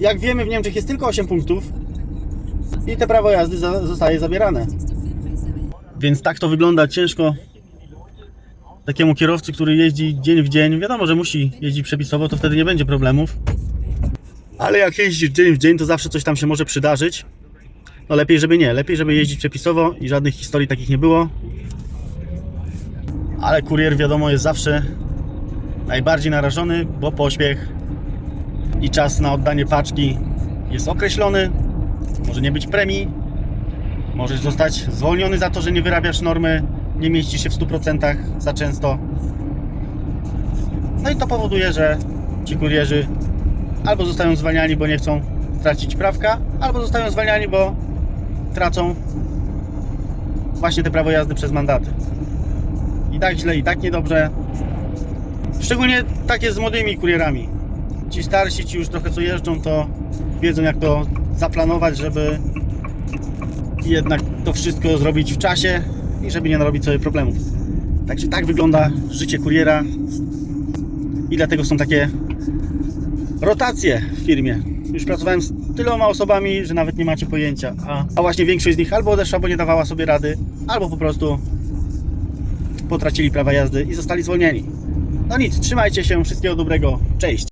Jak wiemy, w Niemczech jest tylko 8 punktów i te prawo jazdy za, zostaje zabierane. Więc tak to wygląda ciężko takiemu kierowcy, który jeździ dzień w dzień. Wiadomo, że musi jeździć przepisowo, to wtedy nie będzie problemów. Ale jak jeździsz dzień w dzień, to zawsze coś tam się może przydarzyć. No lepiej, żeby nie. Lepiej, żeby jeździć przepisowo i żadnych historii takich nie było. Ale kurier, wiadomo, jest zawsze najbardziej narażony, bo pośpiech i czas na oddanie paczki jest określony. Może nie być premii. Możesz zostać zwolniony za to, że nie wyrabiasz normy, nie mieścisz się w 100% za często. No i to powoduje, że ci kurierzy albo zostają zwalniani, bo nie chcą tracić prawka, albo zostają zwalniani, bo tracą właśnie te prawo jazdy przez mandaty. I tak źle, i tak niedobrze. Szczególnie tak jest z młodymi kurierami. Ci starsi, ci już trochę co jeżdżą, to wiedzą jak to zaplanować, żeby jednak to wszystko zrobić w czasie i żeby nie narobić sobie problemów. Także tak wygląda życie kuriera i dlatego są takie rotacje w firmie. Już pracowałem z tyloma osobami, że nawet nie macie pojęcia. A, a właśnie większość z nich albo odeszła, bo nie dawała sobie rady, albo po prostu potracili prawa jazdy i zostali zwolnieni. No nic, trzymajcie się, wszystkiego dobrego, cześć!